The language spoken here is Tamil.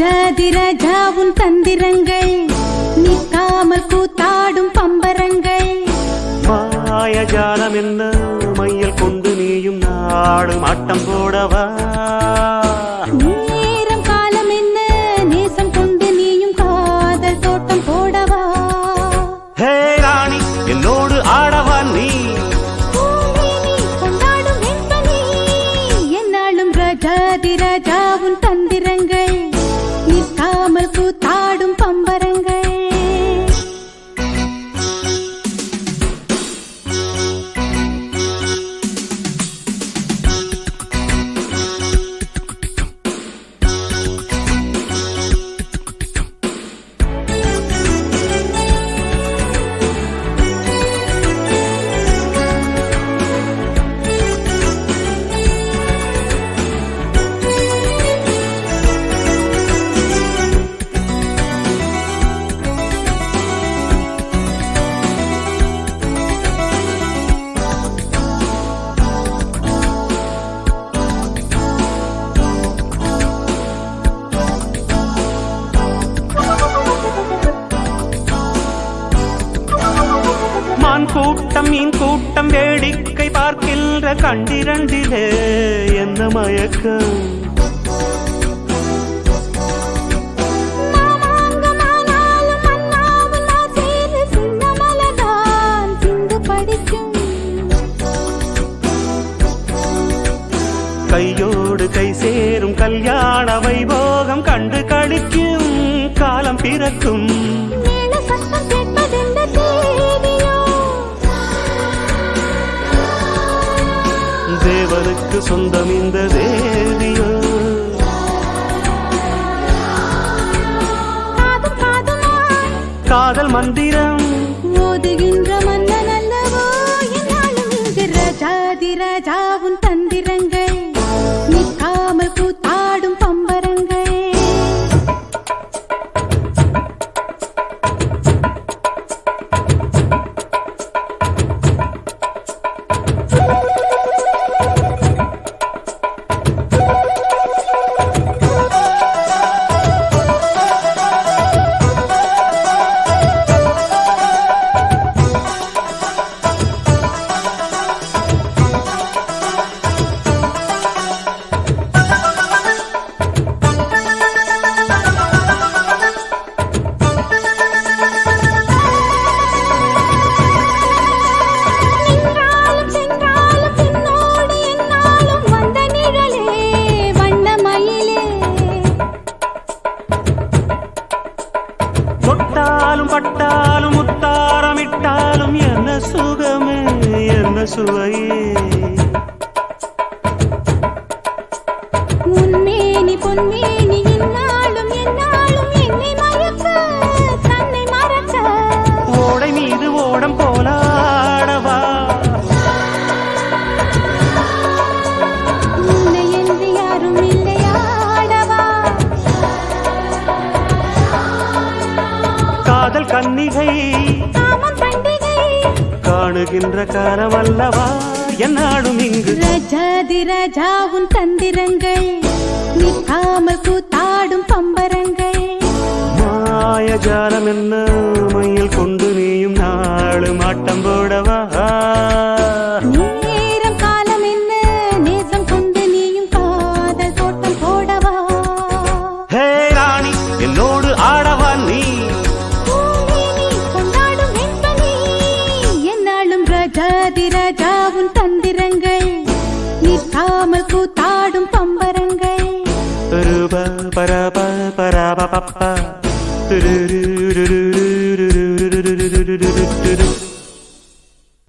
ரஜாதி ராஜாவும் தந்திரங்கள் நிற்காமல் கூத்தாடும் பம்பரங்கள். மாயஜாலம் என்ன? மையல் கொண்டு நீயும் நாடும் ஆட்டம் போடவா? நேரம் காலம் என்ன? நேசம் கொண்டு நீயும் காதல் தோட்டம் போடவா? ஹே ராணி என்னோடு கூட்டம் மீன் கூட்டம் வேடிக்கை பார்க்கின்ற கண்டிரண்டிலே என்ன மயக்கம்? கையோடு கை சேரும் கல்யாண வைபோகம் கண்டு கழிக்கும் காலம் பிறக்கும். தேவனுக்கு சொந்தம் இந்த தேவியோ? காதும் காதுமாய் காதல் மந்திரம். ஓதுகின்ற மன்னன் அல்லவோ? ராஜாதி ராஜாவும் சுவையே உன்மேனி பொன்மேனி இந்நாளும் என்னாலும் என்னை மயக்க தன்னை மறக்க. ஓடை மீது ஓடம் போலாடவா. உன்னை என்று யாரும் இல்லையாடவா காதல் கன்னிகை காணுகின்ற காலமல்லவா என்னாடும் இங்கு ரஜாதி ராஜாவும் தந்திரங்கள் நிற்காமல் கூத்தாடும் பம்பரங்கள். மாயஜாலம் என்ன? Ba-do-ba, ba-da-ba, ba-da-ba-ba-ba.